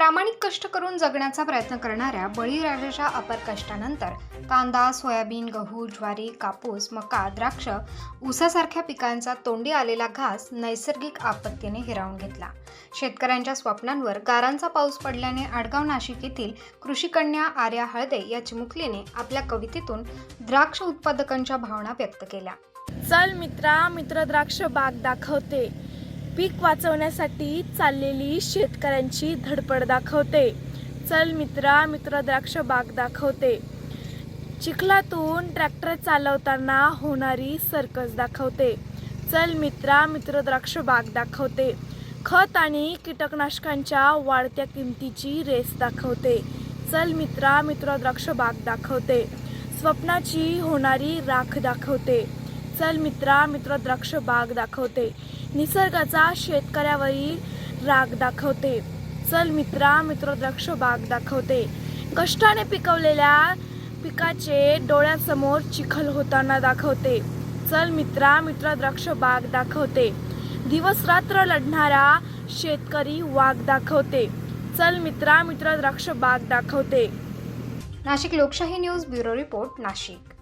प्रामाणिक कष्ट करून जगण्याचा प्रयत्न करणाऱ्या बळीराजाच्या अपर कष्टानंतर कांदा सोयाबीन गहू ज्वारी कापूस मका द्राक्ष ऊसासारख्या पिकांचा तोंडी आलेला घास नैसर्गिक आपत्तीने हिरावून घेतला. शेतकऱ्यांच्या स्वप्नांवर गारांचा पाऊस पडल्याने आडगाव नाशिक येथील कृषीकन्या आर्या हळदे या चिमुकलीने आपल्या कवितेतून द्राक्ष उत्पादकांच्या भावना व्यक्त केल्या. चल मित्रा मित्र द्राक्ष बाग दाखवते. पीक वाचवण्यासाठी चाललेली शेतकऱ्यांची धडपड दाखवते. चल मित्रा मित्र द्राक्ष बाग दाखवते. चिखलातून ट्रॅक्टर चालवताना होणारी सर्कस दाखवते. चल मित्रा मित्र द्राक्ष बाग दाखवते. खत आणि कीटकनाशकांच्या वाढत्या किमतीची रेस दाखवते. चल मित्रा मित्र द्राक्ष बाग दाखवते. स्वप्नाची होणारी राख दाखवते. चल मित्रा मित्र द्राक्ष बाग दाखवते. निसर्गाचा शेतकऱ्यावरील राग दाखवते. चल मित्रा मित्र द्राक्ष बाग दाखवते. कष्टाने पिकवलेल्या पिकाचे डोळ्यासमोर चिखल होताना दाखवते. चल मित्रा मित्र द्राक्ष बाग दाखवते. दिवस रात्र लढणारा शेतकरी वाघ दाखवते. चल मित्रा मित्र द्राक्ष बाग दाखवते. नाशिक लोकशाही न्यूज ब्युरो रिपोर्ट नाशिक.